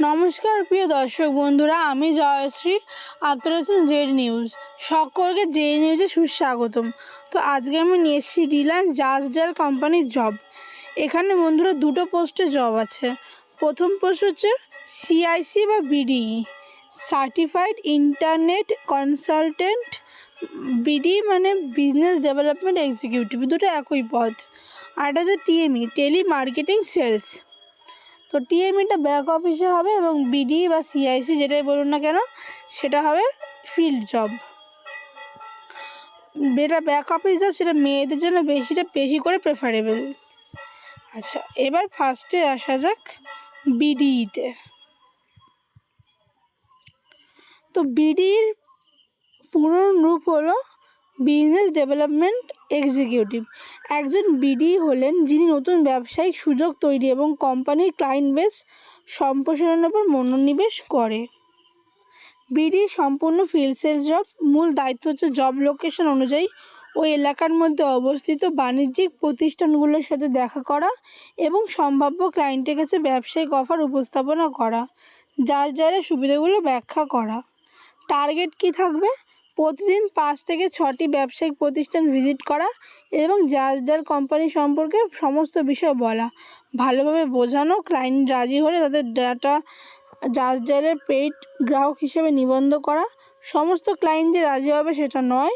নমস্কার, প্রিয় দর্শক বন্ধুরা, আমি জয়শ্রী, আপনারা আছেন জেড নিউজ। সকলকে জেড নিউজে সুস্বাগতম। তো আজকে আমি নিয়ে এসেছি রিলায়েন্স জাজডার কোম্পানির জব। এখানে বন্ধুরা দুটো পোস্টে জব আছে। প্রথম পোস্ট হচ্ছে সিআইসি বা BDE, certified internet consultant BD মানে বিজনেস ডেভেলপমেন্ট এক্সিকিউটিভ, দুটো একই পদ। আর হচ্ছে টিএমই টেলি মার্কেটিং সেলস। তো টিএমইটা ব্যাক অফিসে হবে এবং বিডি বা সিআইসি যেটাই বলুন না কেন, সেটা হবে ফিল্ড জব যেটা ব্যাক অফিস জব সেটা মেয়েদের জন্য বেশিটা বেশি করে প্রেফারেবল আচ্ছা এবার ফার্স্টে আসা যাক বিডিইতে তো বিডির পুরো রূপ হলো বিজনেস ডেভেলপমেন্ট এক্সিকিউটিভ একজন বিডি হলেন যিনি নতুন ব্যবসায়িক সুযোগ তৈরি এবং কোম্পানির ক্লায়েন্ট বেস সম্প্রসারণের উপর মনোনিবেশ করে। বিডি সম্পূর্ণ ফিল্ড সেলস জব মূল দায়িত্ব হচ্ছে জব লোকেশন অনুযায়ী ওই এলাকার মধ্যে অবস্থিত বাণিজ্যিক প্রতিষ্ঠানগুলোর সাথে দেখা করা এবং সম্ভাব্য ক্লায়েন্টের কাছে ব্যবসায়িক অফার উপস্থাপনা করা, যার যারা সুবিধাগুলো ব্যাখ্যা করা। টার্গেট কি থাকবে? প্রতিদিন পাঁচ থেকে ছটি ব্যবসায়িক প্রতিষ্ঠান ভিজিট করা এবং যার যার কোম্পানি সম্পর্কে সমস্ত বিষয় বলা। ভালোভাবে বোঝানো ক্লায়েন্ট রাজি হলে তাদের ডাটা যার যারের পেইড গ্রাহক হিসেবে নিবন্ধ করা। সমস্ত ক্লায়েন্ট যে রাজি হবে সেটা নয়।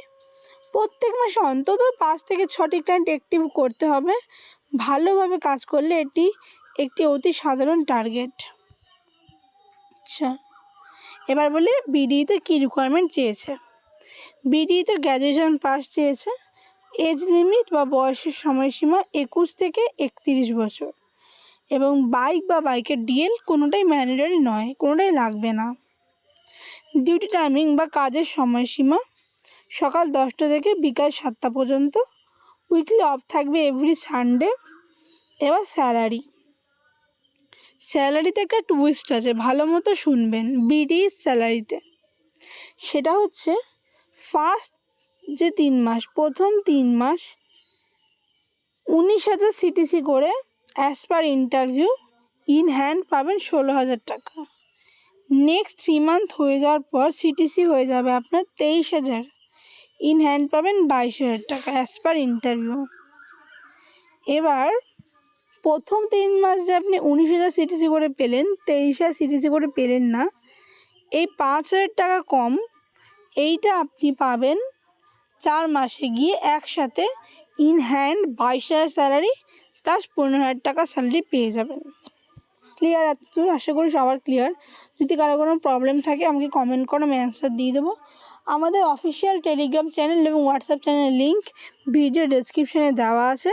প্রত্যেক মাসে অন্তত পাঁচ থেকে ছটি ক্লায়েন্ট অ্যাক্টিভ করতে হবে। ভালোভাবে কাজ করলে এটি একটি অতি সাধারণ টার্গেট আচ্ছা এবার বলি বিডিতে কী রিকোয়ারমেন্ট চেয়েছে? বিডিতে গ্র্যাজুয়েশন পাস চেয়েছে। এজ লিমিট বা বয়সের সময়সীমা একুশ থেকে একত্রিশ বছর। এবং বাইক বা বাইকের ডিএল কোনোটাই ম্যান্ডেটারি নয়, কোনোটাই লাগবে না। ডিউটি টাইমিং বা কাজের সময়সীমা সকাল দশটা থেকে বিকাল সাতটা পর্যন্ত। উইকলি অফ থাকবে এভরি সানডে এবার স্যালারি স্যালারিতে একটা টুইস্ট আছে, ভালো মতো শুনবেন বিডি স্যালারিতে সেটা হচ্ছে ফার্স্ট যে তিন মাস, প্রথম তিন মাস উনিশ হাজার সিটিসি করে as per interview in hand পাবেন ষোলো হাজার টাকা। নেক্সট থ্রি মান্থ হয়ে যাওয়ার পর সিটিসি হয়ে যাবে আপনার তেইশ হাজার। ইন হ্যান্ড পাবেন বাইশ হাজার টাকা অ্যাজ পার ইন্টারভিউ এবার প্রথম তিন মাস যে আপনি উনিশ হাজার সিটিসি করে পেলেন, তেইশ হাজার সিটিসি করে পেলেন না, এই পাঁচ হাজার টাকা কম এইটা আপনি পাবেন চার মাসে গিয়ে একসাথে ইন হ্যান্ড বাইশ হাজার স্যালারি প্লাস পনেরো হাজার টাকা স্যালারি পেয়ে যাবেন। ক্লিয়ার এতদূর আশা করি সবার ক্লিয়ার যদি কারও কোনো প্রবলেম থাকে, আমাকে কমেন্ট করো আমি অ্যান্সার দিয়ে দেবো। আমাদের অফিসিয়াল টেলিগ্রাম চ্যানেল এবং হোয়াটসঅ্যাপ চ্যানেলের লিঙ্ক ভিডিও ডেসক্রিপশানে দেওয়া আছে।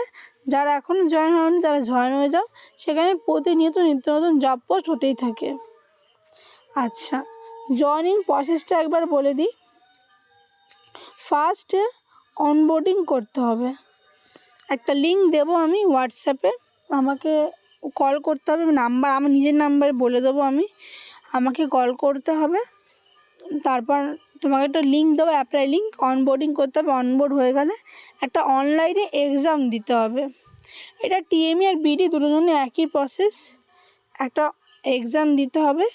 যারা এখনও জয়েন হয়নি, তারা জয়েন হয়ে যাও। সেখানে প্রতিনিয়ত নিত্য নতুন জব পোস্ট হতেই থাকে। আচ্ছা জয়নিং প্রসেসটা একবার বলে দিই। ফার্স্টে অনবোর্ডিং করতে হবে। একটা লিঙ্ক দেবো আমি হোয়াটসঅ্যাপে আমাকে কল করতে হবে নাম্বার আমার নিজের নাম্বারে বলে দেবো আমি। আমাকে কল করতে হবে। তারপর তোমাকে একটা লিঙ্ক দেবো অ্যাপ্লাই লিঙ্ক অনবোর্ডিং করতে হবে অনবোর্ড হয়ে গেলে একটা অনলাইনে এক্সাম দিতে হবে। এটা টিএমই আর বিডি দুটো জন্য একই প্রসেস একটা এক্সাম দিতে হবে।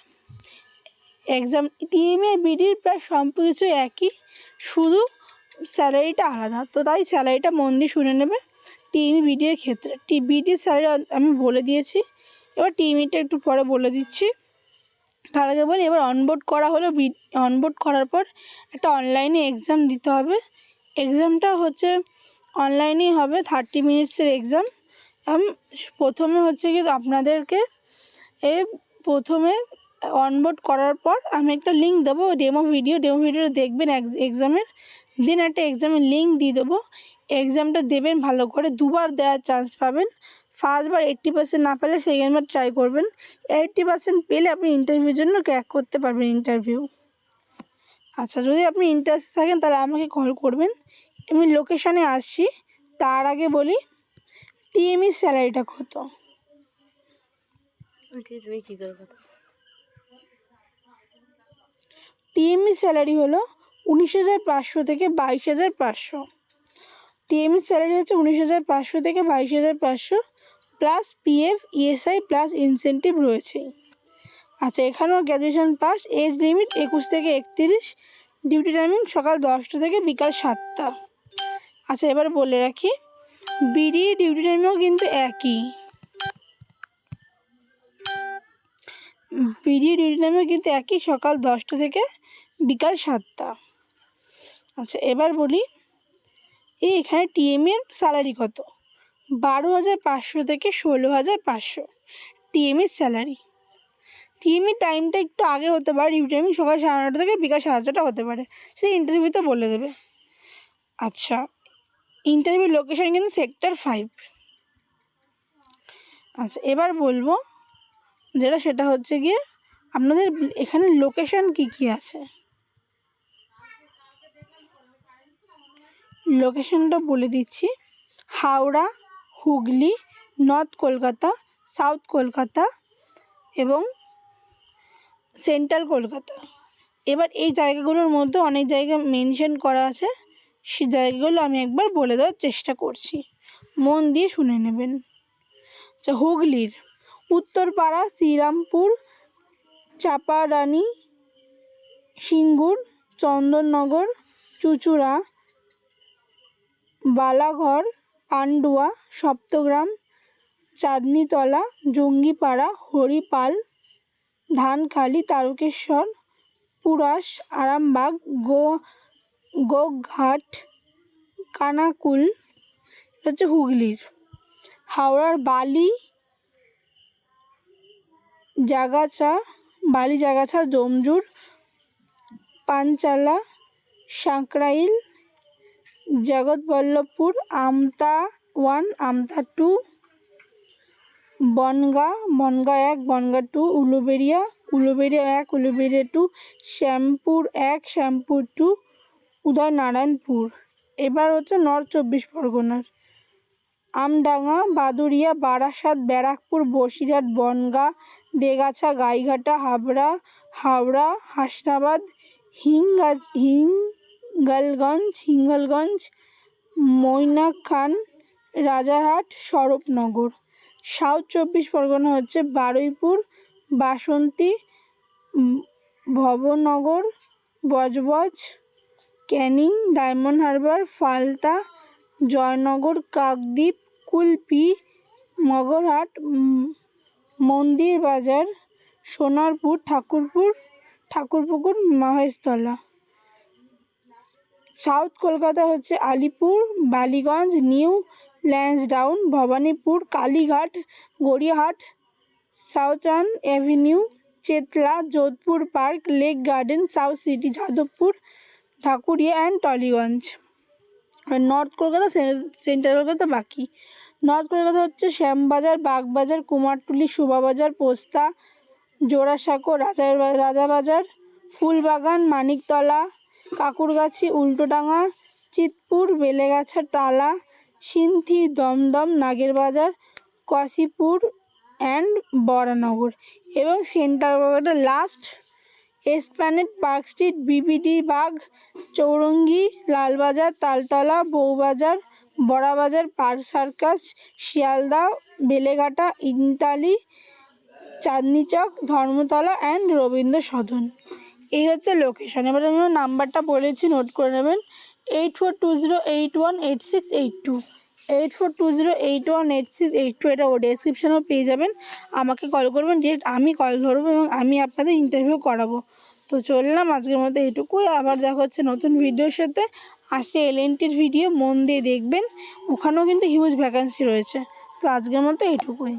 এক্সাম টিএমই আর বিডির প্রায় সব কিছু একই। শুধু স্যালারিটা আলাদা। তো তাই স্যালারিটা মন দিয়ে শুনে নেবে। টিএমই বিডির ক্ষেত্রে, টি বিডির স্যালারি আমি বলে দিয়েছি। এবার টিএমইটা একটু পরে বলে দিচ্ছি। তার আগে বলি, এবার অনবোর্ড করা হলো বি অনবোর্ড করার পর একটা অনলাইনে এক্সাম দিতে হবে। এক্সামটা হচ্ছে অনলাইনেই হবে থার্টি মিনিটসের এক্সাম প্রথমে হচ্ছে কি আপনাদেরকে এ প্রথমে অনবোর্ড করার পর আমি একটা লিঙ্ক দেবো ডেমো ভিডিও ডেমো ভিডিও দেখবেন এক্সামের দেন একটা এক্সামের লিঙ্ক দিয়ে দেবো। এক্সামটা দেবেন ভালো করে দুবার দেওয়ার চান্স পাবেন। ফার্স্টবার এইট্টি পার্সেন্ট না পেলে সেকেন্ডবার ট্রাই করবেন। এইট্টি পার্সেন্ট পেলে আপনি ইন্টারভিউর জন্য ক্র্যাক করতে পারবেন ইন্টারভিউ আচ্ছা যদি আপনি ইন্টারেস্ট থাকেন তাহলে আমাকে কল করবেন। আমি লোকেশানে আসছি। তার আগে বলি টিএমই স্যালারিটা কত? তুমি কি করবে? টিএমই স্যালারি হলো উনিশ হাজার পাঁচশো থেকে বাইশ হাজার পাঁচশো। টিএমই স্যালারি হচ্ছে উনিশ হাজার পাঁচশো থেকে বাইশ হাজার পাঁচশো plus PF ESI plus incentive রয়েছে। আচ্ছা এখানেও গ্র্যাজুয়েশন পাস এজ লিমিট একুশ থেকে একত্রিশ ডিউটি টাইমিং সকাল দশটা থেকে বিকাল সাতটা। আচ্ছা এবার বলে রাখি, বিডি ডিউটি টাইমেও কিন্তু একই। বিডি ডিউটি টাইমেও কিন্তু একই সকাল দশটা থেকে বিকাল সাতটা। আচ্ছা এবার বলি, এই এখানে টিএমের স্যালারি কত? বারো হাজার পাঁচশো থেকে ষোলো হাজার পাঁচশো টিএমের স্যালারি টিএমের টাইমটা একটু আগে হতে পারে ডিউটি টাইমিং সকাল সাড়ে নটা থেকে বিকাল সাড়ে ছটা হতে পারে। সেই ইন্টারভিউতে বলে দেবে। আচ্ছা ইন্টারভিউ লোকেশন কিন্তু সেক্টর ফাইভ আচ্ছা এবার বলব, যেটা সেটা হচ্ছে গিয়ে, আপনাদের এখানে লোকেশন কি কি আছে? লোকেশনটা বলে দিচ্ছি। হাওড়া, হুগলি নর্থ কলকাতা সাউথ কলকাতা এবং সেন্ট্রাল কলকাতা। এবার এই জায়গাগুলোর মধ্যে অনেক জায়গা মেনশন করা আছে। সে জায়গাগুলো আমি একবার বলে দেওয়ার চেষ্টা করছি। মন দিয়ে শুনে নেবেন। আচ্ছা হুগলির উত্তরপাড়া, শ্রীরামপুর, চাপারানি, সিঙ্গুর, চন্দননগর, চুচুড়া বালাঘর, পান্ডুয়া, সপ্তগ্রাম, চাঁদনিতলা, জঙ্গিপাড়া, হরিপাল, ধানখালি, তারকেশ্বর, পুরাস, আরামবাগ, গো, গোঘাট, কানাকুল হচ্ছে হুগলির। হাওড়ার বালি, জাগাচা, বালি জাগাছা জমজুর, পাঞ্চালা সাঁকরাইল জগৎবল্লভপুর, আমতা ওয়ান, আমতা টু, বনগা বনগা এক, বনগা টু, উলুবেড়িয়া উলুবেড়িয়া এক, উলুবেড়িয়া টু, শ্যামপুর এক, শ্যামপুর টু, উদয়নারায়ণপুর। এবার হচ্ছে নর্থ চব্বিশ পরগনার। আমডাঙ্গা, বাদুড়িয়া, বারাসাত, ব্যারাকপুর, বসিরহাট, বনগা, দেগাছা, গাইঘাটা, হাবড়া, হাওড়া, হাসনাবাদ হিঙ্গা হিঙ্গলগঞ্জ হিঙ্গলগঞ্জ মৈনাখান রাজারহাট, স্বরূপনগর। সাউথ চব্বিশ পরগনা হচ্ছে Baruipur, Basanti Bhabanagar, Budge Budge, Canning, Diamond Harbour Falta Joynagar, Kakdwip, Kulpi, Magrahat Mandir Bazar Sonarpur, Thakurpur, Thakurpukur, Maheshtala. South Kolkata হচ্ছে Alipore, Ballygunge, New Lansdowne, Bhowanipore, Kalighat, Gariahat Southern Avenue, Chetla, Jodhpur Park, Lake Garden, South City, Jadavpur, Dhakuria and Tollygunge. R north Kolkata central Kolkata বাকি। North Kolkata হচ্ছে শ্যামবাজার, বাগবাজার, কুমারটুলি, শোভাবাজার, পোস্তা, Jorasanko Raja Rajabazar, Phoolbagan, Maniktala Kankurgachi Ultadanga Chitpur, Belgachia, Tala Sinthee Dumdum, Nagerbazar, Cossipore and Baranagar এবং central Kolkata last Esplanade Park Street BBD Bag Chowringhee, Lalbazar, Taltala, Bowbazar, Burrabazar Park Circus Sealdah, Beleghata Entally Chandni Chowk, Dharmatala and Rabindra Sadan. এই হচ্ছে location এবার আমি নাম্বারটা বলেছি note করে নেবেন। Eight four two zero eight one eight six eight two eight four two zero eight one eight six eight two এটা ও ডেসক্রিপশানেও পেয়ে যাবেন। আমাকে কল করবেন ডিরেক্ট আমি কল ধরবো এবং আমি আপনাদের ইন্টারভিউ করাবো। তো চললাম আজকের মতো এইটুকুই, আবার দেখা হচ্ছে নতুন ভিডিওর সাথে। আসছে এলএনটির ভিডিও মন দিয়ে দেখবেন। ওখানেও কিন্তু হিউজ ভ্যাকান্সি রয়েছে। তো আজকের মতো এইটুকুই।